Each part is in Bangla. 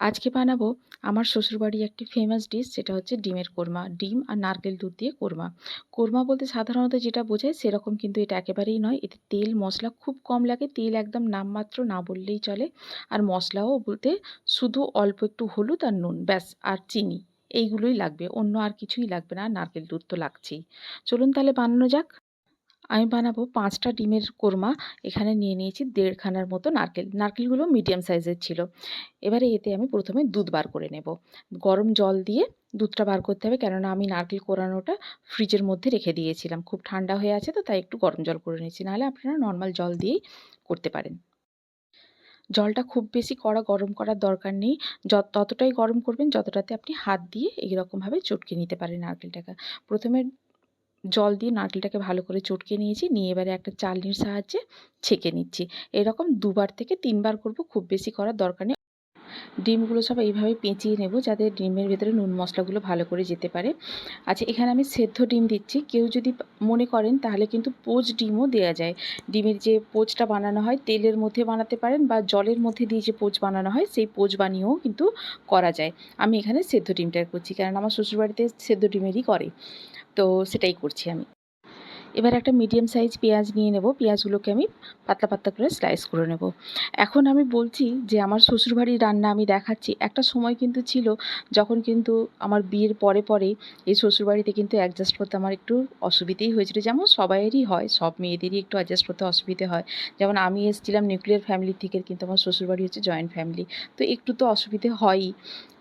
আজকে বানাবো আমার শ্বশুরবাড়ির একটি ফেমাস ডিশ সেটা হচ্ছে ডিমের কোরমা। ডিম আর নারকেল দুধ দিয়ে কোরমা। কোরমা বলতে সাধারণত যেটা বোঝায় সেরকম কিন্তু এটা একেবারেই নয়। এতে তেল, মশলা খুব কম লাগে। তেল একদম নামমাত্র না বললেই চলে। আর মশলাও বলতে শুধু অল্প একটু হলুদ আর নুন, ব্যাস, আর চিনি। এইগুলোই লাগবে। অন্য আর কিছুই লাগবে না। নারকেল দুধ তো লাগছেই। চলুন তাহলে বানানো যাক। আমি বানাবো পাঁচটা ডিমের কোরমা, এখানে নিয়ে নিয়েছি দেড়খানার মতো নারকেল। নারকেলগুলো মিডিয়াম সাইজের ছিল। এবারে এতে আমি প্রথমে দুধ বার করে নেব। গরম জল দিয়ে দুধটা বার করতে হবে, কেননা আমি নারকেল কোরানোটা ফ্রিজের মধ্যে রেখে দিয়েছিলাম। খুব ঠান্ডা হয়ে আছে তো, তাই একটু গরম জল করে নিয়েছি নাহলে আপনারা নর্মাল জল দিয়েই করতে পারেন। জলটা খুব বেশি কড়া, গরম করার দরকার নেই। যত, ততটাই গরম করবেন, যতটাতে আপনি হাত দিয়ে এইরকমভাবে চটকে নিতে পারেন নারকেলটাকে। প্রথমে জল দিয়ে নারকেলটাকে ভালো করে চটকে নিয়েছি। নিয়ে এবারে একটা চালনির সাহায্যে ছেঁকে নিচ্ছি। এরকম দুবার থেকে তিনবার করব, খুব বেশি করার দরকার নেই। ডিমগুলো সব এইভাবে পেঁচিয়ে নেব যাতে ডিমের ভেতরে নুন মশলাগুলো ভালো করে যেতে পারে। আচ্ছা এখানে আমি সেদ্ধ ডিম দিচ্ছি। কেউ যদি মনে করেন তাহলে কিন্তু পোচ ডিমও দেওয়া যায়। ডিমের যে পোচটা বানানো হয়, তেলের মধ্যে বানাতে পারেন বা জলের মধ্যে দিয়ে যে পোচ বানানো হয়, সেই পোচ বানিয়েও কিন্তু করা যায়। আমি এখানে সেদ্ধ ডিমটা করছি কারণ আমার শ্বশুরবাড়িতে সেদ্ধ ডিমেরই করে। তো সেটাই করছি আমি। এবার একটা মিডিয়াম সাইজ পেঁয়াজ নিয়ে নেব। পেঁয়াজগুলোকে আমি পাতলা পাতলা করে স্লাইস করে নেব। এখন আমি বলছি যে, আমার শ্বশুরবাড়ির রান্না আমি দেখাচ্ছি। একটা সময় কিন্তু ছিল যখন কিন্তু আমার বিয়ের পরে পরে এই শ্বশুরবাড়িতে কিন্তু অ্যাডজাস্ট করতে আমার একটু অসুবিধেই হয়েছিল। যেমন সবাইয়েরই হয়, সব মেয়েদেরই একটু অ্যাডজাস্ট করতে অসুবিধে হয়। যেমন আমি এসেছিলাম নিউক্লিয়ার ফ্যামিলি থেকে, কিন্তু আমার শ্বশুরবাড়ি হচ্ছে জয়েন্ট ফ্যামিলি তো একটু তো অসুবিধে হয়ই।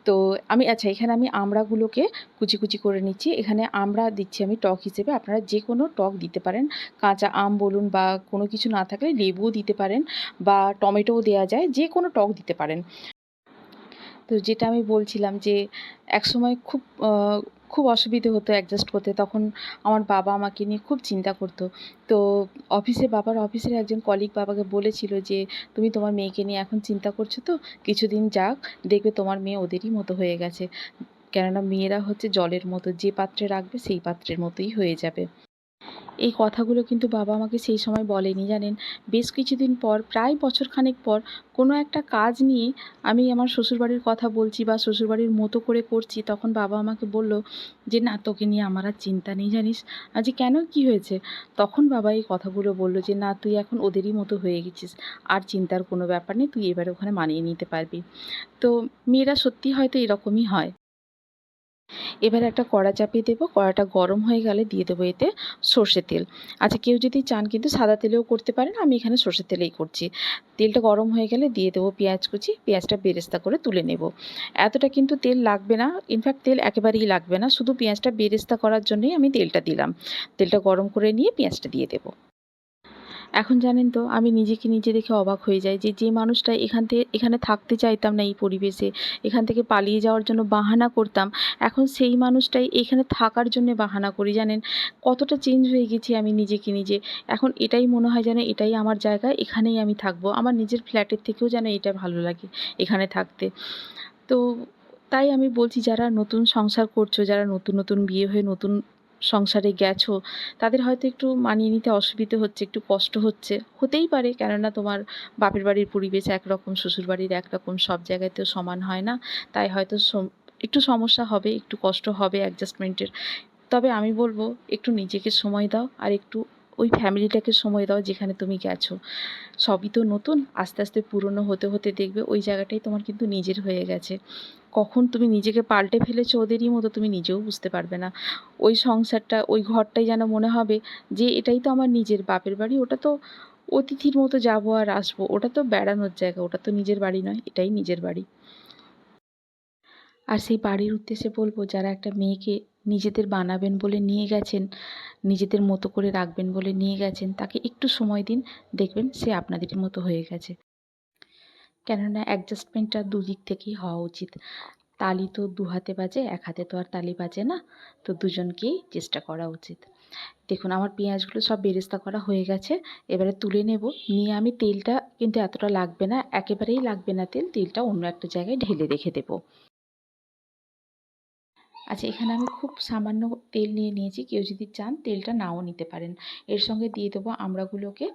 তো আমি আচ্ছা এখানে আমি আমড়াগুলোকে কুচি কুচি করে নিচ্ছি। এখানে আমরা দিচ্ছি আমি টক হিসেবে। আপনারা যে কোনো টক দিতে পারেন। কাঁচা আম বলুন বা কোনো কিছু না থাকলে লেবুও দিতে পারেন বা টমেটোও দেওয়া যায়। যে কোনো টক দিতে পারেন। তো যেটা আমি বলছিলাম যে, একসময় খুব খুব অসুবিধে হতো অ্যাডজাস্ট করতে। তখন আমার বাবা আমাকে নিয়ে খুব চিন্তা করতো। তো অফিসে বাবার অফিসের একজন কলিগ বাবাকে বলেছিল যে, তুমি তোমার মেয়েকে নিয়ে এখন চিন্তা করছ তো? কিছুদিন যাক, দেখবে তোমার মেয়ে ওদেরই মতো হয়ে গেছে। কেননা মেয়েরা হচ্ছে জলের মতো, যে পাত্রে রাখবে সেই পাত্রের মতোই হয়ে যাবে। এই কথাগুলো কিন্তু বাবা আমাকে সেই সময় বলেনি, জানেন? বেশ কিছুদিন পর, প্রায় বছরখানেক পর, কোনো একটা কাজ নিয়ে আমি আমার শ্বশুরবাড়ির কথা বলছি বা শ্বশুরবাড়ির মতো করে করছি, তখন বাবা আমাকে বলল যে, না, তোকে নিয়ে আমার আর চিন্তা নেই, জানিস? আজ কেন কি হয়েছে? তখন বাবা এই কথাগুলো বলল যে, না, তুই এখন ওদেরই মতো হয়ে গেছিস, আর চিন্তার কোনো ব্যাপার নেই, তুই এবার ওখানে মানিয়ে নিতে পারবি। তো মেয়েরা সত্যি হয়তো এরকমই হয়। এবার একটা কড়া চাপিয়ে দেবো। কড়াটা গরম হয়ে গেলে দিয়ে দেবো এতে সর্ষে তেল। আচ্ছা কেউ যদি চান কিন্তু সাদা তেলেও করতে পারেন। আমি এখানে সর্ষে তেলেই করছি। তেলটা গরম হয়ে গেলে দিয়ে দেবো পেঁয়াজ কুচি। পেঁয়াজটা বেরেস্তা করে তুলে নেব। এতটা কিন্তু তেল লাগবে না। ইনফ্যাক্ট তেল একেবারেই লাগবে না। শুধু পেঁয়াজটা বেরেস্তা করার জন্যই আমি তেলটা দিলাম। তেলটা গরম করে নিয়ে পেঁয়াজটা দিয়ে দেবো। এখন জানেন তো, আমি নিজেকে নিজে দেখে অবাক হয়ে যাই যে যে মানুষটা এখান থেকে, এখানে থাকতে চাইতাম না এই পরিবেশে, এখান থেকে পালিয়ে যাওয়ার জন্য বাহানা করতাম, এখন সেই মানুষটাই এখানে থাকার জন্য বাহানা করি, জানেন? কতটা চেঞ্জ হয়ে গেছি আমি নিজেকে নিজে। এখন এটাই মনে হয় যেন এটাই আমার জায়গা, এখানেই আমি থাকব। আমার নিজের ফ্ল্যাটের থেকেও যেন এটা ভালো লাগে, এখানে থাকতে। তো তাই আমি বলছি, যারা নতুন সংসার করছ, যারা নতুন নতুন বিয়ে হয়ে নতুন সংসারে গেছো, তাদের হয়তো একটু মানিয়ে নিতে অসুবিধে হচ্ছে, একটু কষ্ট হচ্ছে। হতেই পারে, কেননা তোমার বাপের বাড়ির পরিবেশ একরকম শ্বশুর বাড়ির একরকম, সব জায়গায় তো সমান হয় না। তাই হয়তো একটু সমস্যা হবে, একটু কষ্ট হবে অ্যাডজাস্টমেন্টের তবে আমি বলব, একটু নিজেকে সময় দাও আর একটু ওই ফ্যামিলিটাকে সময় দাও যেখানে তুমি গেছো। সবই তো নতুন, আস্তে আস্তে পুরনো হতে হতে দেখবে ওই জায়গাটাই তোমার কিন্তু নিজের হয়ে গেছে। কখন তুমি নিজেকে পাল্টে ফেলেছো ওদেরই মতো তুমি নিজেও বুঝতে পারবে না। ওই সংসারটা, ওই ঘরটাই যেন মনে হবে যে এটাই তো আমার নিজের বাপের বাড়ি, ওটা তো অতিথির মতো যাব আর আসব। ওটা তো বেড়ানোর জায়গা, ওটা তো নিজের বাড়ি নয়, এটাই নিজের বাড়ি। আর সেই বাড়ির উদ্দেশ্যে বলব, যারা একটা মেয়েকে নিজেদের বানাবেন বলে নিয়ে গেছেন, নিজেদের মতো করে রাখবেন বলে নিয়ে গেছেন, তাকে একটু সময় দিন, দেখবেন সে আপনাদের মতো হয়ে গেছে। কেননা অ্যাডজাস্টমেন্টটা দুদিক থেকেই হওয়া উচিত। তালি তো দু হাতে বাজে, এক হাতে তো আর তালি বাজে না, তো দুজনকেই চেষ্টা করা উচিত। দেখুন, আমার পেঁয়াজগুলো সব বেরেস্তা করা হয়ে গেছে, এবারে তুলে নেব। নিয়ে আমি তেলটা কিন্তু এতটা লাগবে না, একেবারেই লাগবে না তেল, তেলটা অন্য একটা জায়গায় ঢেলে রেখে দেবো। আচ্ছা এখানে আমি খুব সামান্য তেল নিয়ে নিয়েছি। কেউ যদি চান তেলটা নাও নিতে পারেন। এর সঙ্গে দিয়ে দেবো আমড়াগুলোকে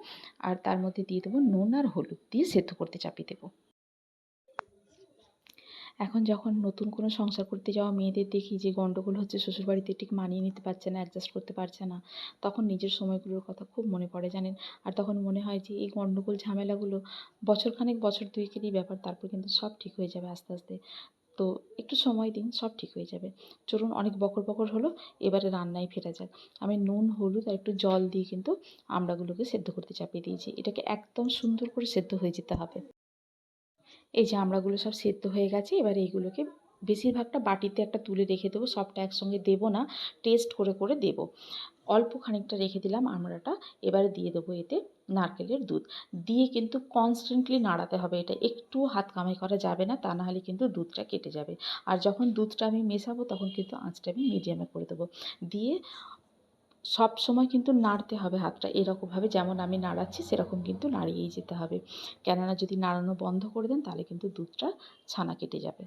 আর তার মধ্যে দিয়ে দেবো নুন আর হলুদ দিয়ে সেদ্ধ করতে চাপিয়ে দেবো। এখন যখন নতুন কোনো সংসার করতে যাওয়া মেয়েদের দেখি যে গণ্ডগোল হচ্ছে, শ্বশুরবাড়িতে ঠিক মানিয়ে নিতে পারছে না অ্যাডজাস্ট করতে পারছে না, তখন নিজের সময়গুলোর কথা খুব মনে পড়ে, জানেন? আর তখন মনে হয় যে এই গণ্ডগোল ঝামেলাগুলো বছরখানেক বছর দুয়েকেরই ব্যাপার, তারপর কিন্তু সব ঠিক হয়ে যাবে আস্তে আস্তে। তো একটু সময় দিন, সব ঠিক হয়ে যাবে। চলুন অনেক বকর বকর হলো, এবারে রান্নায় ফেরা যাক। আমি নুন, হলুদ আর একটু জল দিয়ে কিন্তু আমড়াগুলোকে সেদ্ধ করতে চাপিয়ে দিয়েছি। এটাকে একদম সুন্দর করে সেদ্ধ হয়ে যেতে হবে। এই যে আমড়াগুলো সব সেদ্ধ হয়ে গেছে, এবার এইগুলোকে বেশিরভাগটা বাটিতে একটা তুলে রেখে দেবো, সবটা একসঙ্গে দেবো না, টেস্ট করে করে দেবো। অল্প খানিকটা রেখে দিলাম আমড়াটা, এবারে দিয়ে দেবো এতে নারকেলের দুধ। দিয়ে কিন্তু কনস্ট্যান্টলি নাড়াতে হবে এটা। একটু হাত কামাই করা যাবে না, তা নাহলে কিন্তু দুধটা কেটে যাবে। আর যখন দুধটা আমি মেশাবো, তখন কিন্তু আঁচটা আমি মিডিয়ামে করে দেবো। দিয়ে সব সময় কিন্তু নাড়তে হবে হাতটা। এরকমভাবে যেমন আমি নাড়াচ্ছি, সেরকম কিন্তু নাড়িয়েই যেতে হবে। কেননা যদি নাড়ানো বন্ধ করে দেন, তাহলে কিন্তু দুধটা ছানা কেটে যাবে।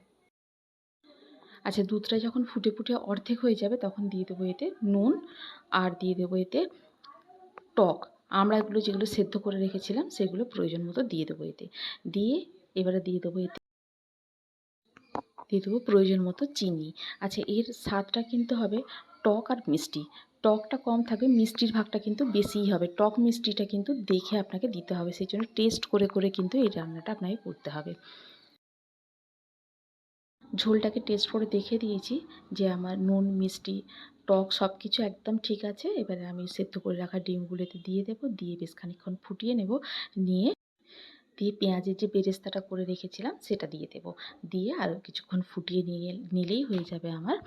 আচ্ছা দুধটা যখন ফুটে ফুটে অর্ধেক হয়ে যাবে, তখন দিয়ে দেবো এতে নুন আর দিয়ে দেবো এতে টক। আমরা এগুলো যেগুলো সেদ্ধ করে রেখেছিলাম, সেগুলো প্রয়োজন মতো দিয়ে দেবো এতে। দিয়ে এবারে দিয়ে দেবো এতে, দিয়ে দেবো প্রয়োজন মতো চিনি। আচ্ছা এর স্বাদটা কিন্তু হবে টক আর মিষ্টি। টকটা কম থাকবে, মিষ্টির ভাগটা কিন্তু বেশিই হবে। টক মিষ্টিটা কিন্তু দেখে আপনাকে দিতে হবে, সেই জন্য টেস্ট করে করে কিন্তু এই রান্নাটা আপনাকে করতে হবে। ঝোলটাকে টেস্ট করে দেখে দিয়েছি যে আমার নুন, মিষ্টি, টক সব কিছু একদম ঠিক আছে। এবারে আমি সেদ্ধ করে রাখা ডিমগুলোতে দিয়ে দেবো, দিয়ে বেশ খানিক্ষণ ফুটিয়ে নেব। নিয়ে দিয়ে পেঁয়াজের যে বেরেস্তাটা করে রেখেছিলাম সেটা দিয়ে দেব। দিয়ে আরও কিছুক্ষণ ফুটিয়ে নিয়ে নিলেই হয়ে যাবে আমার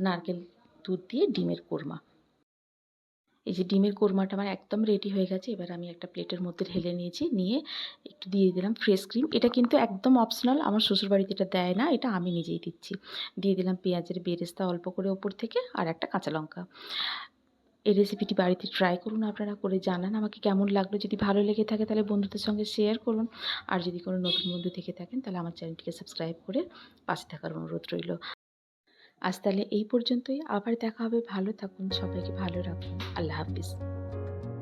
নারকেল দুধ দিয়ে ডিমের কোরমা। এই যে ডিমের কোরমাটা আমার একদম রেডি হয়ে গেছে। এবার আমি একটা প্লেটের মধ্যে ঢেলে নিয়েছি। নিয়ে একটু দিয়ে দিলাম ফ্রেশ ক্রিম এটা কিন্তু একদম অপশনাল আমার শ্বশুরবাড়িতে এটা দেয় না। এটা আমি নিজেই দিচ্ছি। দিয়ে দিলাম পেঁয়াজের বেরেস্তা অল্প করে ওপর থেকে আর একটা কাঁচা লঙ্কা। এই রেসিপিটি বাড়িতে ট্রাই করুন আপনারা করে জানান। আমাকে কেমন লাগল? যদি ভালো লেগে থাকে তাহলে বন্ধুদের সঙ্গে শেয়ার করুন। আর যদি কোনো নতুন বন্ধু থেকে থাকেন তাহলে আমার চ্যানেলটিকে সাবস্ক্রাইব করে পাশে থাকার অনুরোধ রইল। আজ তাহলে এই পর্যন্তই। আবার দেখা হবে। ভালো থাকুন সবাইকে। ভালো রাখুন। আল্লাহ হাফিজ।